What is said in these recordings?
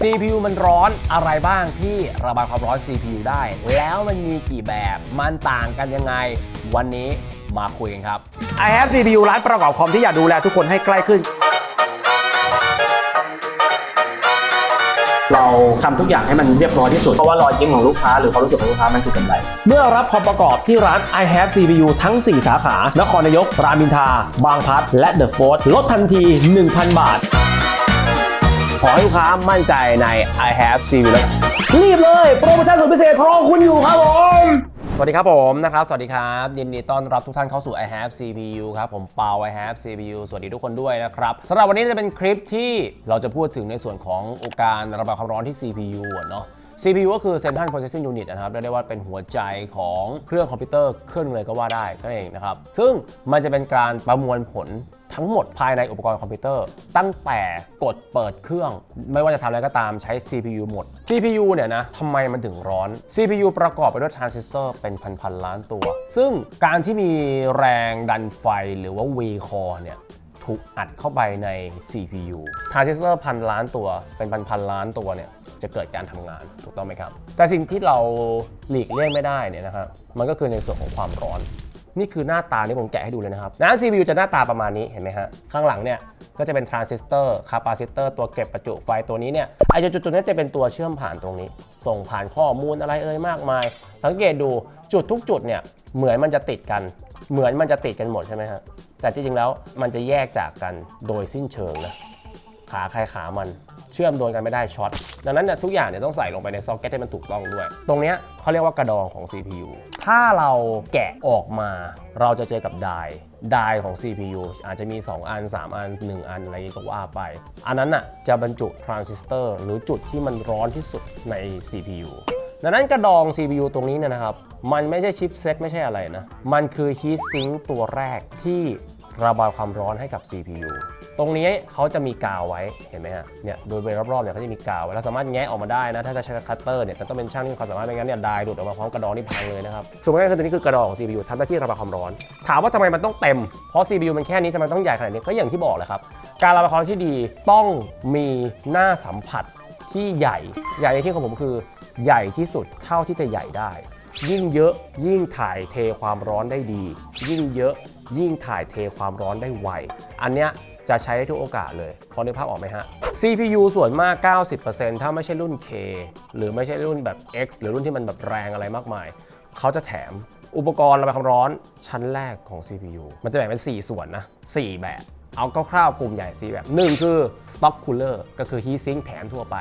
CPU มันร้อนอะไรบ้างที่ระบายความร้อน CPU ได้ แล้วมันมีกี่แบบมันต่างกันยังไง วันนี้มาคุยกันครับ I have CPU ร้านประกอบคอมที่อยากดูแลทุกคนให้ใกล้ขึ้น เราทำทุกอย่างให้มันเรียบร้อยที่สุด เพราะว่ารอยยิ้มของลูกค้าหรือความรู้สึกของลูกค้ามันคือกำไร เมื่อรับคอมประกอบที่ร้าน I have CPU ทั้ง 4 สาขา นครนายก รามอินทราบางพลัด และเดอะโฟร์ลดทันที 1,000 บาท ขอให้ลูกค้ามั่นใจใน I have CPU แล้วรีบเลยโปรโมชั่นสุดพิเศษรอคุณอยู่ครับผมสวัสดีครับผมนะครับ สวัสดีครับ ยินดีต้อนรับทุกท่านเข้าสู่ I have CPU ครับ ผมเปา I have CPU สวัสดีทุกคนด้วยนะครับสำหรับวันนี้จะเป็นคลิปที่เราจะพูดถึงในส่วนของการระบายความร้อนที่ CPU เนาะ CPU ก็คือ Central Processing Unit นะครับเรียกได้ว่าเป็นหัวใจของเครื่องคอมพิวเตอร์เครื่องเลยก็ว่าได้ก็เองนะครับ ซึ่งมันจะเป็นการประมวลผล ทั้งหมดภายในอุปกรณ์คอมพิวเตอร์ ตั้งแต่กดเปิดเครื่อง ไม่ว่าจะทำอะไรก็ตามใช้ CPU หมด CPU เนี่ยนะทำไมมันถึงร้อน CPU ประกอบไปด้วยทรานซิสเตอร์เป็นพันๆล้านตัว ซึ่งการที่มีแรงดันไฟหรือว่า V core เนี่ยถูกอัดเข้าไปใน CPU ทรานซิสเตอร์พันล้านตัว เป็นพันพันล้านตัวเนี่ยจะเกิดการทำงานถูกต้องไหมครับ แต่สิ่งที่เราหลีกเลี่ยงไม่ได้เนี่ยนะครับมันก็คือในส่วนของความร้อน นี่คือหน้าตาที่ผมแกะให้ดูเลยนะครับนะ CPU จะหน้าตาประมาณนี้เห็นไหมฮะ ข้างหลังเนี่ยก็จะเป็นทรานซิสเตอร์คาปาซิเตอร์ตัวเก็บประจุไฟตัวนี้เนี่ยไอจุดจุดๆนี้จะเป็นตัวเชื่อมผ่านตรงนี้ ส่งผ่านข้อมูลอะไรเอ่ยมากมาย สังเกตดูจุดทุกจุดเนี่ยเหมือนมันจะติดกัน เหมือนมันจะติดกันหมดใช่ไหมฮะแต่จริงๆแล้วมันจะแยกจากกันโดยสิ้นเชิงนะขาใครขามัน เชื่อมโดนกันไม่ได้ช็อตดังนั้นเนี่ยทุกอย่างเนี่ยต้องใส่ลงไปในซ็อกเก็ตให้มันถูกต้องด้วย ตรงเนี้ยเขาเรียกว่ากระดองของ CPU ถ้าเราแกะออกมาเราจะเจอกับไดไดร์ของ CPU อาจจะมี 2 อัน 3 อัน 1 อัน อะไรก็ว่าไป อันนั้นน่ะจะบรรจุทรานซิสเตอร์หรือจุดที่มันร้อนที่สุดใน CPU ดังนั้นกระดอง CPU ตรงนี้เนี่ยนะครับ มันไม่ใช่ชิปเซ็ตไม่ใช่อะไรนะ มันคือฮีทซิงค์ตัวแรกที่ระบายความร้อนให้กับ CPU ตรงนี้เขาจะมีกาวไว้เห็นไหมฮะเนี่ยโดยบริเวณรอบๆเนี่ยเขาจะมีกาวไว้เราสามารถแงะออกมาได้นะถ้าจะใช้คัตเตอร์เนี่ยแต่ต้องเป็นช่างที่มีความสามารถไม่งั้นเนี่ยไดายดูดออกมาพร้อมกระดองนี่พังเลยนะครับส่วนง่ายคือตัวนี้คือกระดองของ CPU ทำหน้าที่ระบายความร้อน ถามว่าทำไมมันต้องเต็ม เพราะ CPU มันแค่นี้ทำไมต้องใหญ่ขนาดนี้ก็อย่างที่บอกเลยครับการระบายความร้อนที่ดีต้องมีหน้าสัมผัสที่ใหญ่ ใหญ่ในที่ของผมคือ ใหญ่ที่สุดเท่าที่จะใหญ่ได้ ยิ่งเยอะยิ่งถ่ายเทความร้อนได้ดี ยิ่งเยอะยิ่งถ่ายเทความร้อนได้ไวอันเนี้ย จะใช้ได้ทุกโอกาสเลยพอนึกภาพออกไหมฮะ CPU ส่วนมาก 90%ถ้าไม่ใช่รุ่น K หรือไม่ใช่รุ่นแบบ X หรือรุ่นที่มันแบบแรงอะไรมากมาย เขาจะแถมอุปกรณ์ระบายความร้อนชั้นแรกของ CPU มันจะแบ่งเป็น 4 ส่วนนะ 4 แบบ เอาคร่าวๆกลุ่มใหญ่ 4 แบบ 1 คือ Stock Cooler ก็คือ Heat Sink แถมทั่วไป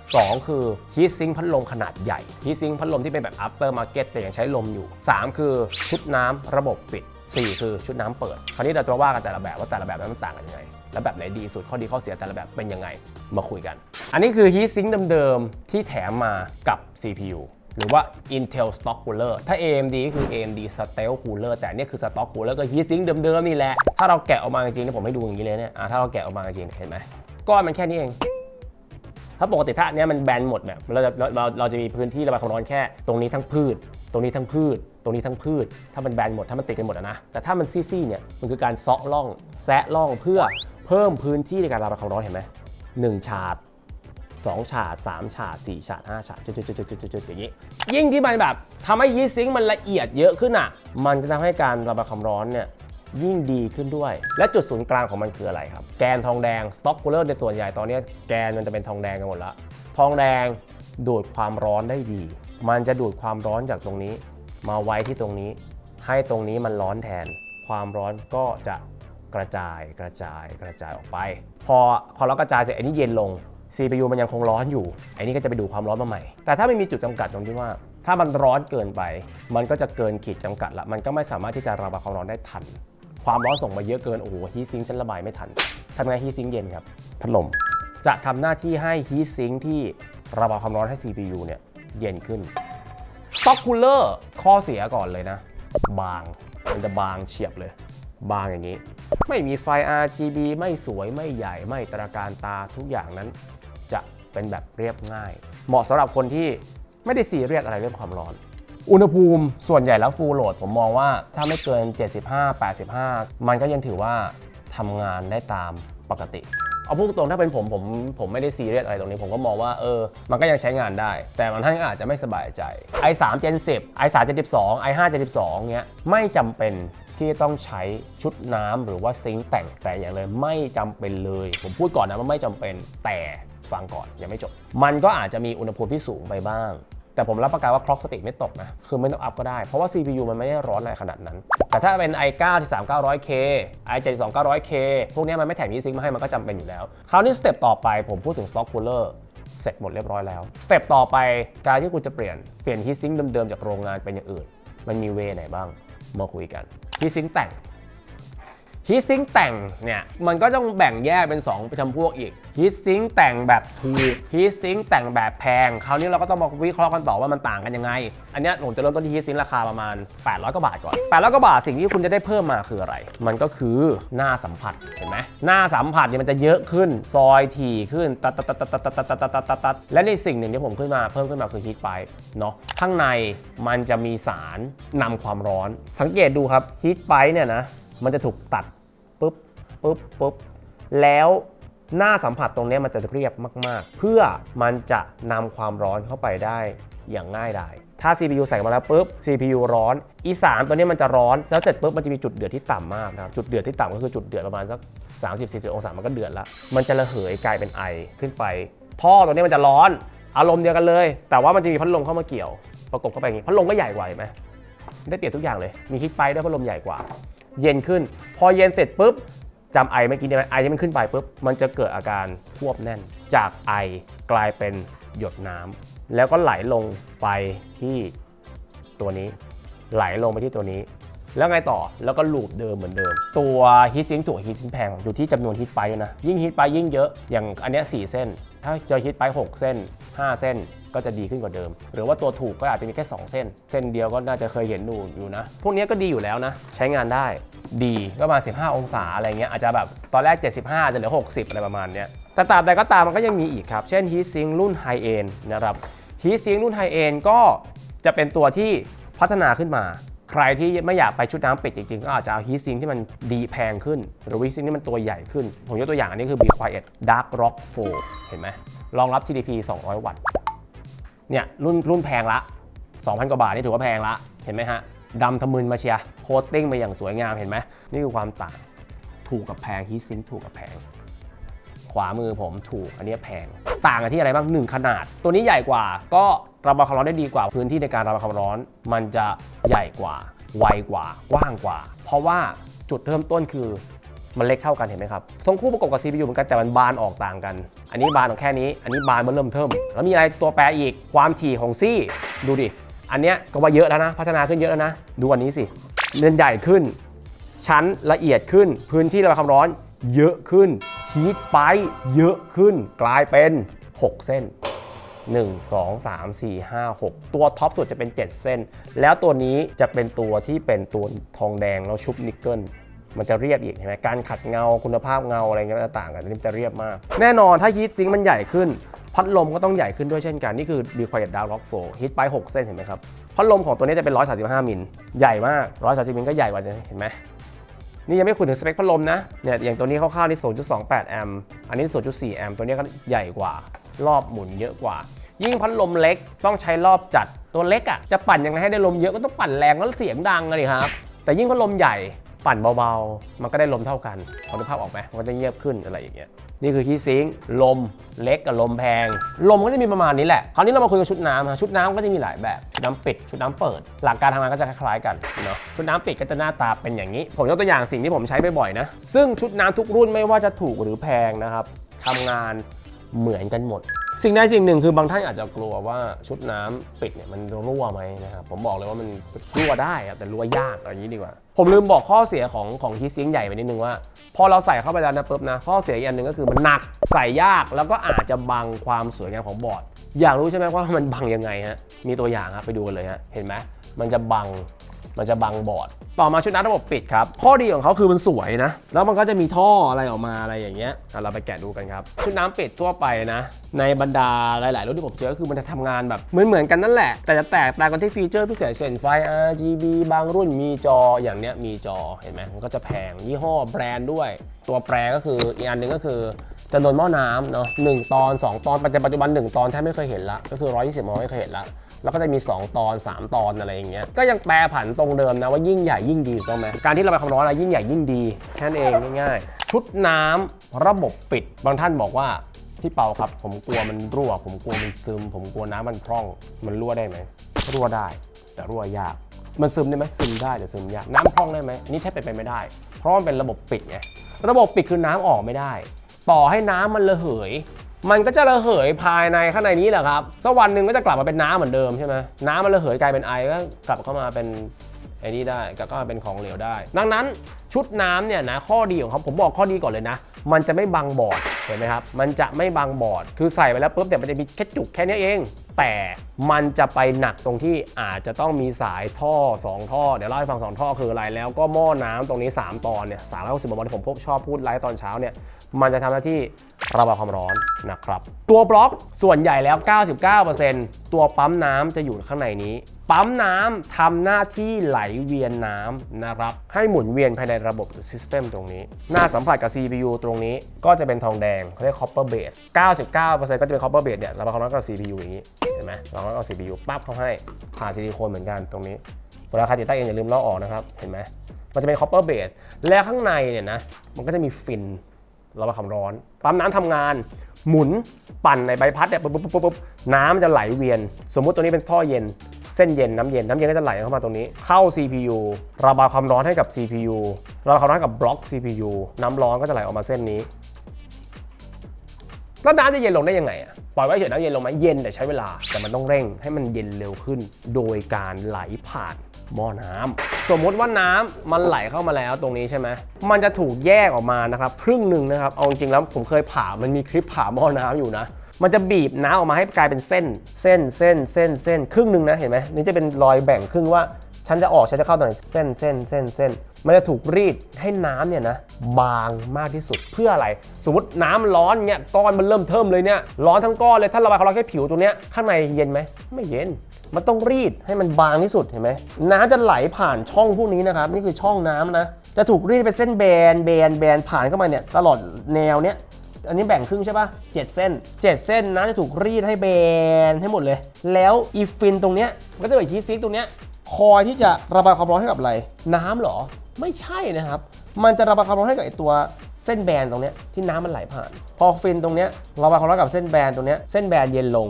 2 คือ Heat Sink พัดลมขนาดใหญ่ Heat Sink พัดลมที่เป็นแบบ After Market แต่ยังใช้ลมอยู่ 3 คือชุดน้ำระบบปิด 4 คือชุดน้ำเปิด คราวนี้เราจะว่ากันแต่ละแบบว่าแต่ละแบบนั้นมันต่างกันยังไง และแบบไหนดีสุดข้อดีข้อเสียแต่ละแบบเป็นยังไงมาคุยกัน อันนี้คือ Heat Sink เดิมๆที่แถมมากับ CPU หรือว่า Intel Stock Cooler ถ้า AMD ก็คือ AMD Stealth Cooler แต่อันนี่คือ Stock Cooler ก็ Heat Sink เดิมๆนี่แหละ ถ้าเราแกะออกมาจริงๆผมให้ดูอย่างนี้เลยเนี่ยถ้าเราแกะออกมาจริงๆเห็นไหมก้อนมันแค่นี้เอง ถ้าปกติถ้าเนี้ยมันแบนหมดแบบเราจะเราเราเราจะมีพื้นที่ระบายความร้อนแค่ ตรงนี้ทั้งพืช ตรงนี้ทั้งพืช ตรงนี้ทั้งพืช ถ้ามันแบนหมด ถ้ามันติดกันหมดนะ แต่ถ้ามันซี่ๆเนี่ย มันคือการเซาะร่อง แซะร่องเพื่อเพิ่มพื้นที่ในการระบายความร้อนเห็นไหมหนึ่งฉาด2ฉาด3ฉาด4ฉาด5ฉาดจุดๆๆๆๆอย่างนี้ ยิ่งที่มันแบบทำให้ยีสต์ซิงค์มันละเอียดเยอะขึ้นอะ มันจะทำให้การระบายความร้อนเนี่ยยิ่งดีขึ้นด้วย และจุดศูนย์กลางของมันคืออะไรครับ แกนทองแดงสต็อกคูลเลอร์ในส่วนใหญ่ตอนนี้แกนมันจะเป็นทองแดงกันหมดละทองแดงดูดความร้อนได้ดี มันจะดูดความร้อนจากตรงนี้ มาไว้ที่ตรงนี้ ให้ตรงนี้มันร้อนแทน ความร้อนก็จะกระจายกระจายกระจายออกไป พอพอเรากระจายเสร็จอันนี้เย็นลง CPU มันยังคงร้อนอยู่อ้นี่ก็จะไปดูความร้อนมาใหม่ แต่ถ้าไม่มีจุดจำกัดตรงที่ว่า ถ้ามันร้อนเกินไป มันก็จะเกินขีดจำกัดละ มันก็ไม่สามารถที่จะระบายความร้อนได้ทัน ความร้อนส่งมาเยอะเกิน โอ้โหฮีซิงค์ฉันระบายไม่ทันทำไงฮีซิงค์เย็นครับ พัดลม จะทำหน้าที่ให้ฮีซิงค์ที่ระบายความร้อนให้ CPU เนี่ยเย็นขึ้น ต็อกคูลเลอร์ข้อเสียก่อนเลยนะ บาง มันจะบางเฉียบเลย บางอย่างนี้ ไม่มีไฟ RGB ไม่สวยไม่ใหญ่ไม่ตระการตาทุกอย่างนั้น จะเป็นแบบเรียบง่าย เหมาะสำหรับคนที่ไม่ได้ซีเรียสอะไรเรื่องความร้อน อุณหภูมิส่วนใหญ่แล้วฟูลโหลดผมมองว่าถ้าไม่เกิน 75 85 มันก็ยังถือว่าทำงานได้ตามปกติ เอาพูดตรงถ้าเป็นผมผมผมไม่ได้ซีเรียสอะไรตรงนี้ ผมก็มองว่าเออมันก็ยังใช้งานได้ แต่บางท่านก็อาจจะไม่สบายใจ i3 Gen 10 i3 Gen 12 i5 Gen 12เงี้ยไม่จำเป็นที่ต้องใช้ชุดน้ำหรือว่าซิงค์แต่งแต่อย่างเลยไม่จำเป็นเลย ผมพูดก่อนนะว่าไม่จำเป็นแต่ฟังก่อนยังไม่จบ มันก็อาจจะมีอุณหภูมิที่สูงไปบ้าง แต่ผมรับประกันว่า clock speed ไม่ตกนะ คือไม่ต้องอัพก็ได้ เพราะว่า CPU มันไม่ได้ร้อนอะไรขนาดนั้น แต่ถ้าเป็น i9 ที่3 900K i7 2 900K พวกนี้มันไม่แถม e-sync มาให้มันก็จำเป็นอยู่แล้ว คราวนี้สเต็ปต่อไปผมพูดถึง stock cooler เสร็จหมดเรียบร้อยแล้ว สเต็ปต่อไปการที่คุณจะเปลี่ยน เปลี่ยน heatsink เดิมๆจากโรงงานเป็นอย่างอื่น มันมีเวไหนบ้าง มาคุยกัน heatsink แต่ง ฮีทซิงแต่งเนี่ยมันก็ต้องแบ่งแยกเป็น 2จำพวกอีกฮีทซิงแต่งแบบถูกฮีทซิงแต่งแบบแพง คราวนี้เราก็ต้องมาวิเคราะห์กันต่อว่ามันต่างกันยังไง อันนี้ผมจะเริ่มต้นที่ฮีทซิงราคาประมาณ 800กว่าบาทก่อน 800กว่าบาทสิ่งที่คุณจะได้เพิ่มมาคืออะไร มันก็คือหน้าสัมผัสเห็นไหมหน้าสัมผัสเนี่ยมันจะเยอะขึ้นซอยถี่ขึ้นตัดตัดตัดตัดตัดตัดตัดตัดตัดตัดตัดและในสิ่งหนึ่งที่ผมขึ้นมาเพิ่มขึ้นมาคือฮีทไ i เนาะข้างในมันจะมีสารนำความร้อน สังเกตดูครับฮีทไ i เนี่ยนะ มันจะถูกตัดปุ๊บปุ๊บปุ๊บแล้วหน้าสัมผัสตรงนี้มันจะเรียบมาก ๆ เพื่อมันจะนำความร้อนเข้าไปได้อย่างง่ายดายถ้า CPU ใส่มาแล้วปุ๊บ CPU ร้อนอีสานตัวนี้มันจะร้อน แล้วเสร็จปุ๊บมันจะมีจุดเดือดที่ต่ำมากนะครับจุดเดือดที่ต่ำก็คือจุดเดือดประมาณสัก 30-40 องศามันก็เดือดแล้วมันจะระเหยกลายเป็นไอขึ้นไป ท่อตัวนี้มันจะร้อน อารมณ์เดียวกันเลย แต่ว่ามันจะมีพัดลมเข้ามาเกี่ยว ประกบเข้าไปอย่างนี้พัดลมก็ใหญ่กว่าไหมได้เปรียบทุกอย่างเลยมีฮิตไปด้วยพัดลมใหญ่กว่า เย็นขึ้น พอเย็นเสร็จปุ๊บจำไอเมื่อกี้ได้ไหมไอที่มันขึ้นไปปุ๊บมันจะเกิดอาการควบแน่น จากไอกลายเป็นหยดน้ำแล้วก็ไหลลงไปที่ตัวนี้ ไหลลงไปที่ตัวนี้ แล้วไงต่อแล้วก็ลูปเดิมเหมือนเดิม ตัวฮีทซิงตัวฮีทซิงแพงอยู่ที่จำนวนฮีทไปด้วยนะ ยิ่งฮีทไปยิ่งเยอะอย่างอันนี้ย4เส้น ถ้าเจอฮีทไป 6 เส้น 5 เส้น ก็จะดีขึ้นกว่าเดิม หรือว่าตัวถูกก็อาจจะมีแค่ 2 เส้น เส้นเดียวก็น่าจะเคยเห็นดูอยู่นะ พวกนี้ก็ดีอยู่แล้วนะ ใช้งานได้ดีก็ประมาณ 15 องศาอะไรเงี้ยอาจจะแบบตอนแรก 75 จะเหลือ 60 อะไรประมาณเนี้ยแต่ตราบใดก็ตามมันก็ยังมีอีกครับ เช่น Heat Sink รุ่น High End นะครับ Heat Sink รุ่น High End ก็จะเป็นตัวที่พัฒนาขึ้นมา ใครที่ไม่อยากไปชุดน้ำปิดจริงๆ ก็อาจจะเอาฮีทซิงที่มันดีแพงขึ้น หรือฮีทซิงที่มันตัวใหญ่ขึ้น ผมยกตัวอย่างอันนี้คือ Be Quiet Dark Rock 4 เห็นไหมรองรับ TDP 200 วัตต์ เนี่ยรุ่นรุ่นแพงละ 2,000 กว่าบาทนี่ถือว่าแพงละ เห็นไหมฮะดำทะมึนมาเชียโคตติ้งมาอย่างสวยงามเห็นไหมนี่คือความต่างถูกกับแพงฮีทซิงถูกกับแพง ขวามือผมถูกอันนี้แพง ต่างกันที่อะไรบ้างหนึ่งขนาด ตัวนี้ใหญ่กว่าก็ระบายความร้อนได้ดีกว่า พื้นที่ในการระบายความร้อน มันจะใหญ่กว่า ไวกว่า กว้างกว่า เพราะว่าจุดเริ่มต้นคือ มันเล็กเท่ากันเห็นไหมครับทรงคู่ประกบกับ CPU เหมือนกันแต่มันบานออกต่างกัน อันนี้บานออกแค่นี้ อันนี้บานมันเริ่มเทิมแล้วมีอะไรตัวแปรอีกความถี่ของซี่ดูดิ อันเนี้ยก็ว่าเยอะแล้วนะ พัฒนาขึ้นเยอะแล้วนะ ดูอันนี้สิเลนใหญ่ขึ้น ชั้นละเอียดขึ้น พื้นที่ระบายความร้อนเยอะขึ้นฮีทไปเยอะขึ้น กลายเป็น 6 เส้น 1 2 3 4 5 6 ตัวท็อปสุดจะเป็น 7 เส้น แล้วตัวนี้จะเป็นตัวที่เป็นตัวทองแดงแล้วชุบนิกเกิล มันจะเรียบอีกเห็นไหมการขัดเงาคุณภาพเงาอะไรเงี้ยมันจะต่างกันนนี้มันจะเรียบมาก แน่นอนถ้าฮีทซิงค์มันใหญ่ขึ้น พัดลมก็ต้องใหญ่ขึ้นด้วยเช่นกัน นี่คือ Be Quiet Dark Rock 4 Heat ไป6เส้นเห็นไหมครับ พัดลมของตัวนี้จะเป็น 135 มิล ใหญ่มาก 130 มิลก็ใหญ่กว่านี้เห็นไหมนี่ยังไม่คุยถึงสเปคพัดลมนะ เนี่ยอย่างตัวนี้คร่าวๆนี่ 0.28 แอมป์ อันนี้ 0.4 แอมป์ ตัวนี้ก็ใหญ่กว่า รอบหมุนเยอะกว่า ยิ่งพัดลมเล็กต้องใช้รอบจัด ตัวเล็กอะจะปั่นยังไงให้ได้ลมเยอะก็ต้องปั่นแรงแล้วเสียงดังเลยครับ แต่ยิ่งพัดลมใหญ่ ปั่นเบาๆ มันก็ได้ลมเท่ากันพอนึกภาพออกไหมมันก็จะเงียบขึ้นอะไรอย่างเงี้ยนี่คือคีซิงค์ลมเล็กกับลมแพง ลมก็จะมีประมาณนี้แหละ คราวนี้เรามาคุยกับชุดน้ำฮะชุดน้ำก็จะมีหลายแบบ ชุดน้ำปิด ชุดน้ำเปิด หลักการทำงานก็จะคล้ายๆกันเนาะ ชุดน้ำปิดก็จะหน้าตาเป็นอย่างนี้ ผมยกตัวอย่างสิ่งที่ผมใช้บ่อยๆนะ ซึ่งชุดน้ำทุกรุ่นไม่ว่าจะถูกหรือแพงนะครับทำงานเหมือนกันหมด สิ่งใดสิ่งหนึ่งคือบางท่านอาจจะกลัวว่าชุดน้ำปิดเนี่ยมันรั่วไหมนะครับ ผมบอกเลยว่ามันรั่วได้แต่รั่วยากอย่างนี้ดีกว่า ผมลืมบอกข้อเสียของของฮีทซิงค์ใหญ่ไปนิดนึงว่า พอเราใส่เข้าไปแล้วนะปุ๊บนะ ข้อเสียอีกอันหนึ่งก็คือมันหนักใส่ยากแล้วก็อาจจะบังความสวยงามของบอร์ด อยากรู้ใช่ไหมว่ามันบังยังไงฮะมีตัวอย่างครับไปดูกันเลยฮะเห็นไหมมันจะบัง มันจะบังบอร์ด ต่อมาชุดน้ำระบบปิดครับ ข้อดีของเขาคือมันสวยนะ แล้วมันก็จะมีท่ออะไรออกมาอะไรอย่างเงี้ยเราไปแกะดูกันครับ ชุดน้ำปิดทั่วไปนะ ในบรรดาหลาย ๆ รุ่นที่ผมเจอคือมันจะทำงานแบบเหมือนเหมือนกันนั่นแหละ แต่จะแตกต่างกันที่ฟีเจอร์พิเศษเช่นไฟ RGB บางรุ่นมีจออย่างเนี้ยมีจอเห็นไหมมันก็จะแพงยี่ห้อแบรนด์ด้วย ตัวแปรก็คืออีกอันหนึ่งก็คือจำนวนหม้อน้ำเนาะหนึ่งตอน 2 ตอนปัจจุบันปัจจุบัน1ตอนแทบไม่เคยเห็นละก็คือ 120มไม่เคยเห็นละ แล้วก็จะมี 2 ตอน 3 ตอนอะไรอย่างเงี้ยก็ยังแปรผันตรงเดิมนะว่ายิ่งใหญ่ยิ่งดีถูกต้องไหมการที่เราไปความร้อนอะไรยิ่งใหญ่ยิ่งดีแค่นั้นเองง่ายๆชุดน้ำระบบปิดบางท่านบอกว่าพี่เปาครับผมกลัวมันรั่ว ผมกลัวมันซึม ผมกลัวน้ำมันพร่อง มันรั่วได้ไหมรั่วได้ แต่รั่วยาก มันซึมได้ไหมซึมได้แต่ซึมยากน้ำพร่องได้ไหมนนี่แทบเป็นไปไม่ได้ เพราะมันเป็นระบบปิดไงระบบปิดคือน้ำออกไม่ได้ ต่อให้น้ำมันระเหย มันก็จะระเหยภายในข้างในนี้แหละครับสักวันหนึ่งก็จะกลับมาเป็นน้ำเหมือนเดิมใช่ไหมน้ำมันระเหยกลายเป็นไอก็กลับเข้ามาเป็นไอ้นี่ได้กลับเข้ามาเป็นของเหลวได้ ดังนั้นชุดน้ำเนี่ยนะข้อดีของเขาผมบอกข้อดีก่อนเลยนะ มันจะไม่บังบอดเห็นไหมครับ มันจะไม่บังบอด คือใส่ไปแล้วปุ๊บเดี๋ยวมันจะมีแค่จุกแค่นี้เอง แต่มันจะไปหนักตรงที่อาจจะต้องมีสายท่อ 2 ท่อ เดี๋ยวเล่าให้ฟัง 2 ท่อคืออะไรแล้วก็หม้อน้ำตรงนี้ 3 ตอนเนี่ยสามร้อยหกสิบมลที่ผมพบชอบพูดไลฟ์ตอนเช้าเนี่ยมันจะทำหน้าที่ ระบายความร้อนนะครับ ตัวบล็อกส่วนใหญ่แล้ว 99%ตัวปั๊มน้ำจะอยู่ข้างในนี้ ปั๊มน้ำทำหน้าที่ไหลเวียนน้ำนะครับ ให้หมุนเวียนภายในระบบซิสเต็มตรงนี้ หน้าสัมผัสกับ CPU ตรงนี้ก็จะเป็นทองแดงเขาเรียก copper base 99%ก็จะเป็น copper base เนี่ยระบายความร้อนกับ CPU อย่างนี้เห็นไหมเราก็เอา CPU ปั๊บเข้าให้ผ่านซิลิโคนเหมือนกันตรงนี้เวลาใครติดตั้งเองอย่าลืมลอกออกนะครับ เห็นไหมมันจะเป็น copper base และข้างในเนี่ยนะ มันก็จะมีฟิน ระบายความร้อน ปั๊มน้ำทำงาน หมุนปั่นในใบพัดเนี่ยปุ๊บปุ๊บปุ๊บปุ๊บน้ำมันจะไหลเวียน สมมุติตัวนี้เป็นท่อเย็น เส้นเย็นน้ำเย็นน้ำเย็นก็จะไหลเข้ามาตรงนี้ เข้า CPU ระบายความร้อนให้กับ CPU ระบายความร้อนกับบล็อก CPU น้ำร้อนก็จะไหลออกมาเส้นนี้แล้วน้ำจะเย็นลงได้ยังไงอะ ปล่อยไว้เฉยน้ำเย็นลงไหมเย็นแต่ใช้เวลา แต่มันต้องเร่งให้มันเย็นเร็วขึ้น โดยการไหลผ่าน หม้อน้ำสมมติว่าน้ำมันไหลเข้ามาแล้วตรงนี้ใช่ไหมมันจะถูกแยกออกมานะครับครึ่งหนึ่งนะครับเอาจริงๆแล้วผมเคยผ่ามันมีคลิปผ่าหม้อน้ำอยู่นะ มันจะบีบน้ำออกมาให้กลายเป็นเส้น เส้นเส้นเส้นเส้นครึ่งหนึ่งนะเห็นไหมนี่จะเป็นรอยแบ่งครึ่งว่าฉันจะออกฉันจะเข้าตรงไหนเส้นเส้นเส้นเส้น มันจะถูกรีดให้น้ำเนี่ยนะบางมากที่สุดเพื่ออะไร สมมติน้ำร้อนเนี่ยก้อนมันเริ่มเทิมเลยเนี่ยร้อนทั้งก้อนเลยถ้าระบายความร้อนแค่ผิวตรงเนี้ยข้างในเย็นไหมไม่เย็น มันต้องรีดให้มันบางที่สุดเห็นไหมน้ำจะไหลผ่านช่องพวกนี้นะครับนี่คือช่องน้ำนะจะถูกรีดเป็นเส้นแบนแบนแบนผ่านเข้ามาเนี่ยตลอดแนวเนี้ยอันนี้แบ่งครึ่งใช่ปะเจ็ดเส้นเจ็ดเส้นนะจะถูกรีดให้แบนให้หมดเลย แล้วอีฟินตรงเนี้ยก็จะเป็นฮีซิงค์ตรงเนี้ยคอยที่จะระบายความร้อนให้กับอะไร น้ำหรอ ไม่ใช่นะครับ มันจะระบายความร้อนให้กับไอตัวเส้นแบนตรงนี้ที่น้ำมันไหลผ่าน พอฟินตรงนี้ระบายความร้อนกับเส้นแบนตรงนี้เส้นแบนเย็นลง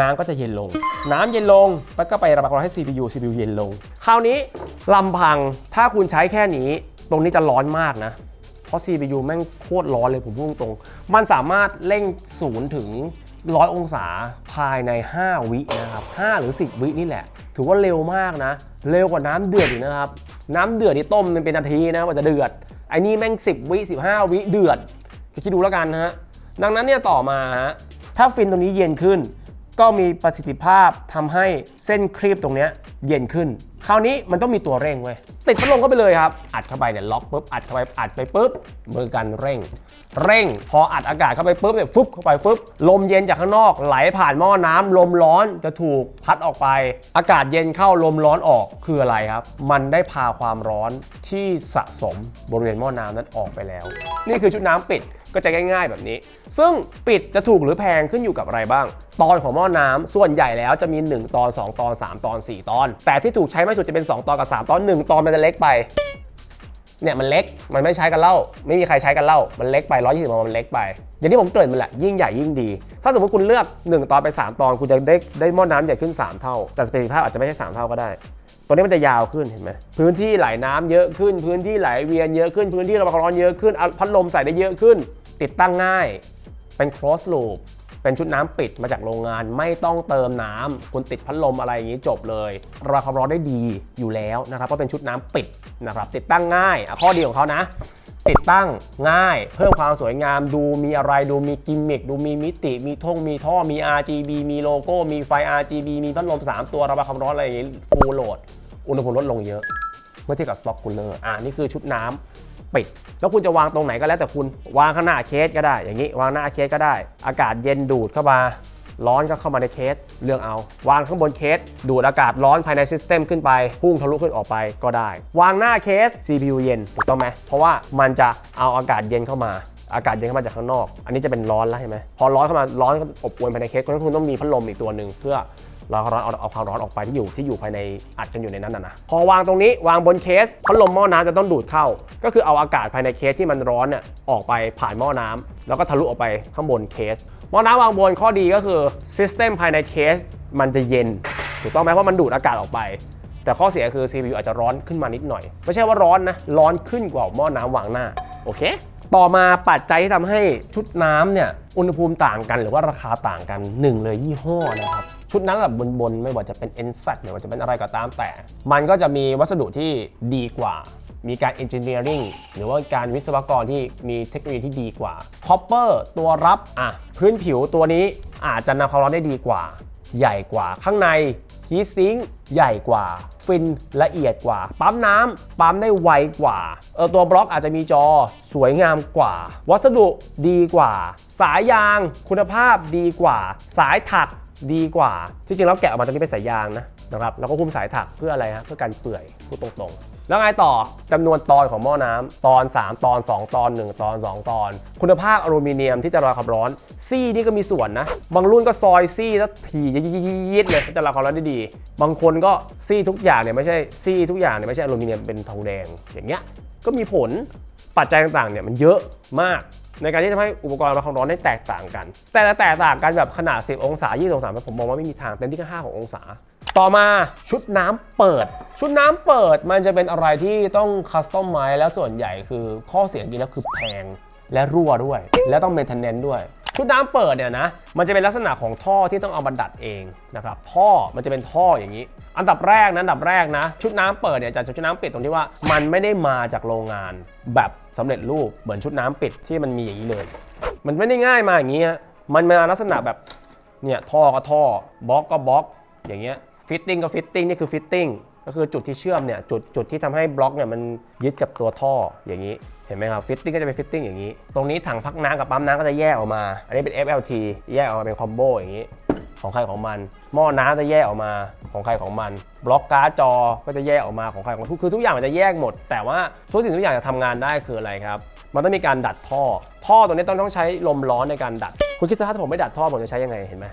น้ำก็จะเย็นลง น้ำเย็นลงมันก็ไประบายความร้อนให้ CPU CPU เย็นลง คราวนี้ลำพังถ้าคุณใช้แค่นี้ ตรงนี้จะร้อนมากนะเพราะ CPU แม่งโคตรร้อนเลยผมพูดตรง มันสามารถเร่งศูนย์ถึง 100 องศาภายใน 5 วินะครับ5หรือ 10 วินี่แหละ ถือว่าเร็วมากนะ เร็วกว่าน้ำเดือดอีกนะครับ น้ำเดือดที่ต้มมันเป็นนาทีนะกว่าจะเดือดไอ้นี่แม่ง 10 วิ 15 วิเดือดคิดดูแล้วกันนะฮะดังนั้นเนี่ยต่อมาฮะถ้าฟินตรงนี้เย็นขึ้น ก็มีประสิทธิภาพทำให้เส้นครีบตรงนี้เย็นขึ้น คราวนี้มันต้องมีตัวเร่งเว้ยติดพัดลมเข้าไปเลยครับ อัดเข้าไปเนี่ยล็อกปุ๊บอัดเข้าไปอัดไปปุ๊บมือกันเร่ง เร่งพออัดอากาศเข้าไปปุ๊บเนี่ยฟึบเข้าไปปุ๊บลมเย็นจากข้างนอกไหลผ่านหม้อน้ำลมร้อนจะถูกพัดออกไป อากาศเย็นเข้าลมร้อนออกคืออะไรครับ มันได้พาความร้อนที่สะสมบริเวณหม้อน้ำนั้นออกไปแล้ว นี่คือชุดน้ำปิด ก็จะง่ายๆแบบนี้ ซึ่งปิดจะถูกหรือแพงขึ้นอยู่กับอะไรบ้าง ตอนของหม้อน้ำส่วนใหญ่แล้วจะมี 1 ตอน 2 ตอน 3 ตอน 4 ตอน แต่ที่ถูกใช้มากสุดจะเป็น 2 ตอนกับ 3 ตอน 1 ตอนมันจะเล็กไปเนี่ยมันเล็ก มันไม่ใช้กันเล่า ไม่มีใครใช้กันเล่า มันเล็กไป120มลมันเล็กไป อย่างที่ผมเกริ่นมาแหละ ยิ่งใหญ่ยิ่งดี ถ้าสมมติคุณเลือก 1 ตอนไป 3 ตอน คุณจะได้ได้หม้อน้ำใหญ่ขึ้น 3 เท่า แต่ประสิทธิภาพอาจจะไม่ใช่ 3 เท่าก็ได้ ตัวนี้มันจะยาวขึ้นเห็นไหม พื้นที่ไหลน้ำเยอะขึ้น พื้นที่ไหลเวียนเยอะขึ้น พื้นที่ระบายความร้อนเยอะขึ้น พัดลมใส่ได้เยอะขึ้น ติดตั้งง่าย เป็น cross loop เป็นชุดน้ำปิดมาจากโรงงานไม่ต้องเติมน้ำคุณติดพัดลมอะไรอย่างนี้จบเลยระบายความร้อนได้ดีอยู่แล้วนะครับเพราะเป็นชุดน้ำปิดนะครับ ติดตั้งง่ายข้อดีของเขานะ ติดตั้งง่าย เพิ่มความสวยงามดูมีอะไรดูมีกิมมิคดูมีมิติ มีท่งมีท่อมี RGB มีโลโก้ มีไฟ RGB มีพัดลม 3 ตัวระบายความร้อนอะไรอย่างนี้ฟูลโหลด อุณหภูมิลดลงเยอะ เมื่อเทียบกับสต็อกคูลเลอร์อ่านี่คือชุดน้ำ ปิด แล้วคุณจะวางตรงไหนก็แล้วแต่คุณวางข้างหน้าเคสก็ได้ อย่างนี้ วางหน้าเคสก็ได้ อากาศเย็นดูดเข้ามาร้อนก็เข้ามาในเคสเลือกเอา วางข้างบนเคส ดูดอากาศร้อนภายในซิสเต็มขึ้นไป พุ่งทะลุขึ้นออกไปก็ได้ วางหน้าเคส CPU เย็นถูกต้องไหมเพราะว่ามันจะเอาอากาศเย็นเข้ามา อากาศเย็นเข้ามาจากข้างนอก อันนี้จะเป็นร้อนแล้วใช่ไหมพอร้อนเข้ามาร้อนก็อบอวนภายในเค้กเพราะฉะนั้นคุณต้องมีพัดลมอีกตัวหนึ่งเพื่อ เราควาร้อนเอาเอาความร้อนออกไปที่อยู่ที่อยู่ภายในอัดกันอยู่ในนั้นนะนะพอวางตรงนี้วางบนเคสพัดลมหม้อน้ำจะต้องดูดเข้า ก็คือเอาอากาศภายในเคสที่มันร้อนเนี่ยออกไปผ่านหม้อน้ำแล้วก็ทะลุออกไปข้างบนเคสหม้อน้ำวางบนข้อดีก็คือซิสเต็มภายในเคสมันจะเย็น ถูกต้องไหมเพราะมันดูดอากาศออกไปแต่ข้อเสียคือ CPU อาจจะร้อนขึ้นมานิดหน่อย ไม่ใช่ว่าร้อนนะ ร้อนขึ้นกว่าหม้อน้ำวางหน้า โอเค ต่อมาปัจจัยที่ทำให้ชุดน้ำเนี่ยอุณหภูมิต่างกัน หรือว่าราคาต่างกันหนึ่งเลยยี่ห้อนะครับชุดนั้นแบบบนๆไม่ว่าจะเป็น n z ไม่ว่าจะเป็นอะไรก็ตามแต่ มันก็จะมีวัสดุที่ดีกว่า มีการ engineering หรือว่าการวิศวกรที่มีเทคโนโลยีที่ดีกว่า copper ตัวรับอะพื้นผิวตัวนี้อาจจะนำความร้อนได้ดีกว่า ใหญ่กว่าข้างใน ฮีทซิงใหญ่กว่า ฟินละเอียดกว่า ปั๊มน้ำปั๊มได้ไวกว่าเออตัวบล็อกอาจจะมีจอสวยงามกว่า วัสดุดีกว่า สายยางคุณภาพดีกว่า สายถักดีกว่าที่จริงแล้วแกะออกมาตรงนี้เป็นสายยางนะนะครับแล้วก็หุ้มสายถักเพื่ออะไรฮะเพื่อการเปื่อยพูดตรงๆ แล้วไงต่อจำนวนตอนของหม้อน้ำตอน 3 ตอน 2 ตอน 1 ตอน 2 ตอน คุณภาพอลูมิเนียมที่จะระบายความร้อน ซี่นี่ก็มีส่วนนะ บางรุ่นก็ซอยซี่แล้วถี่ยิดๆเลยจะระบายความร้อนได้ดี บางคนก็ซี่ทุกอย่างเนี่ยไม่ใช่ซี่ทุกอย่างเนี่ยไม่ใช่อลูมิเนียมเป็นทองแดงอย่างเงี้ยก็มีผลปัจจัยต่างๆเนี่ยมันเยอะมากในการที่ทำให้อุปกรณ์ระบายความร้อนได้แตกต่างกัน แต่ละแตกต่างกันแบบขนาด 10 องศา 20 องศาผมมองว่าไม่มีทางเต็มที่ก็5ขององศา ต่อมาชุดน้ำเปิด ชุดน้ำเปิดมันจะเป็นอะไรที่ต้องคัสตอมไมแล้วส่วนใหญ่คือข้อเสียจริงแล้วคือแพงและรั่วด้วย และต้องเมนเทนเนนด้วย ชุดน้ำเปิดเนี่ยนะ มันจะเป็นลักษณะของท่อที่ต้องเอามาดัดเองนะครับท่อมันจะเป็นท่ออย่างนี้ อันดับแรกนะอันดับแรกนะ ชุดน้ำเปิดเนี่ยจะชุดน้ำปิดตรงที่ว่ามันไม่ได้มาจากโรงงาน แบบสำเร็จรูปเหมือนชุดน้ำปิดที่มันมีอย่างนี้เลย มันไม่ได้ง่ายมาอย่างนี้ฮะมันมาลักษณะแบบเนี่ยท่อก็ท่อบล็อกก็บล็อกอย่างเงี้ย ฟิตติ้งก็ฟิตติ้งนี่คือฟิตติ้งก็คือจุดที่เชื่อมเนี่ยจุดจุดที่ทำให้บล็อกเนี่ยมันยึดกับตัวท่ออย่างนี้เห็นไหมครับฟิตติ้งก็จะเป็นฟิตติ้งอย่างนี้ ตรงนี้ถังพักน้ำกับปั๊มน้ำก็จะแยกออกมา อันนี้เป็น FLT แยกออกมาเป็นคอมโบอย่างนี้ของใครของมัน หม้อน้ำจะแยกออกมาของใครของมัน บล็อกการ์ดจอก็จะแยกออกมาของใครของมันคือทุกอย่างมันจะแยกหมด แต่ว่าทุกสิ่งทุกอย่างจะทำงานได้คืออะไรครับ มันต้องมีการดัดท่อ ท่อตัวนี้ต้องต้องใช้ลมร้อนในการดัด คุณคิดว่าพถ้าผมไม่ดัดท่อผมจะใช้ยังไงเห็นไหม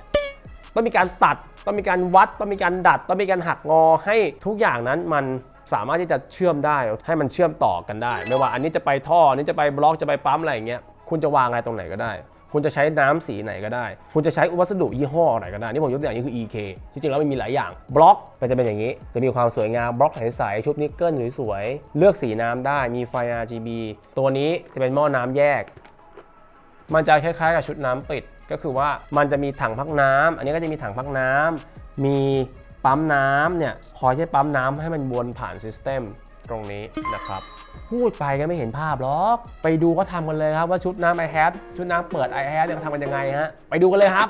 ต้องมีการตัด ต้องมีการวัด ต้องมีการดัด ต้องมีการหักงอให้ทุกอย่างนั้นมันสามารถที่จะเชื่อมได้ให้มันเชื่อมต่อกันได้ ไม่ว่าอันนี้จะไปท่ออันนี้จะไปบล็อกจะไปปั๊มอะไรอย่างเงี้ยคุณจะวางอะไรตรงไหนก็ได้ คุณจะใช้น้ำสีไหนก็ได้ คุณจะใช้วัสดุยี่ห้อไหนก็ได้ นี่ผมยกตัวอย่างนี้คือ EK จริงๆแล้วมันมีหลายอย่าง บล็อกมันจะเป็นอย่างนี้ จะมีความสวยงาม บล็อกใสๆ ชุบนิกเกิลสวยๆ เลือกสีน้ำได้ มีไฟ RGB ตัวนี้จะเป็นหม้อน้ำแยก มันจะคล้ายๆกับชุดน้ำปิด ก็คือว่ามันจะมีถังพักน้ำอันนี้ก็จะมีถังพักน้ำมีปั๊มน้ำเนี่ยคอยใช้ปั๊มน้ำให้มันวนผ่านซิสเต็มตรงนี้นะครับพูดไปก็ไม่เห็นภาพหรอก ไปดูก็ทำกันเลยครับว่าชุดน้ำไอแฮชุดน้ำเปิดไอแฮเนี่ยทำกันยังไงฮะ ไปดูกันเลยครับ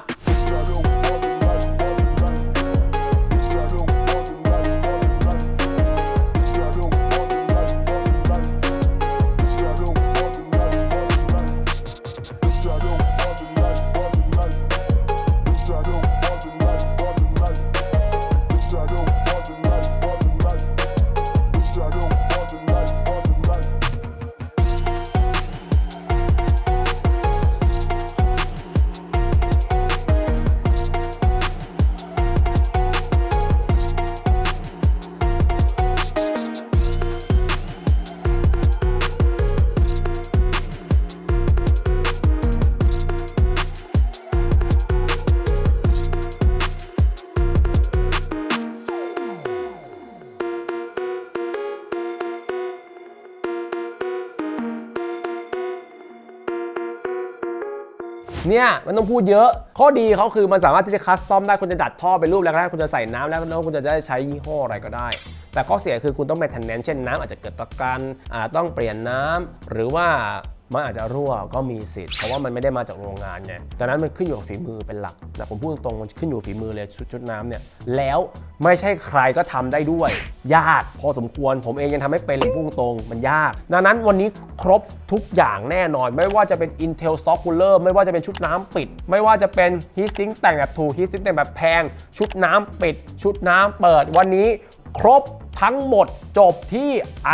เนี่ยมันต้องพูดเยอะ ข้อดีเขาคือมันสามารถที่จะคัสตอมได้คุณจะดัดท่อเป็นรูปแล้วก็ได้คุณจะใส่น้ำแล้วแล้วคุณจะได้ใช้ยี่ห้ออะไรก็ได้ แต่ข้อเสียคือคุณต้องไปทันแนนเช่นน้ำอาจจะเกิดตะกันอาจต้องเปลี่ยนน้ำหรือว่า มันอาจจะรั่วก็มีสิทธิ์เพราะว่ามันไม่ได้มาจากโรงงานไงดังนั้นมันขึ้นอยู่กับฝีมือเป็นหลักแต่ผมพูดตรงๆมันขึ้นอยู่ฝีมือเลยชุดชุดน้ำเนี่ยแล้วไม่ใช่ใครก็ทำได้ด้วย ยากพอสมควร ผมเองยังทำไม่เป็นเลยพุ่งตรงมันยาก ดังนั้นวันนี้ครบทุกอย่างแน่นอน ไม่ว่าจะเป็น Intel Stock Cooler ไม่ว่าจะเป็นชุดน้ำปิด ไม่ว่าจะเป็น Heat Sink แต่งแบบถูก Heat Sink แต่งแบบแพง ชุดน้ำปิด ชุดน้ำเปิดวันนี้ ครบทั้งหมดจบที่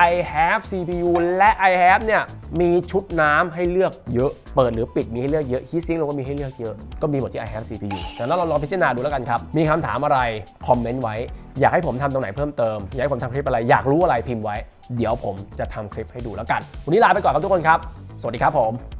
i have CPU และ i have เนี่ยมีชุดน้ำให้เลือกเยอะ เปิดหรือปิดมีให้เลือกเยอะฮี t ซิงเราก็มีให้เลือกเยอะ ก็มีหมดที่ i have CPU แต่นั้นเราลองพิจารณาดูแล้วกันครับ มีคำถามอะไร คอมเมนต์ไว้ อยากให้ผมทำตรงไหนเพิ่มเติม อยากให้ผมทำคลิปอะไร อยากรู้อะไรพิมพ์ไว้ เดี๋ยวผมจะทำคลิปให้ดูแล้วกัน วันนี้ลาไปก่อนครับทุกคนครับ สวัสดีครับผม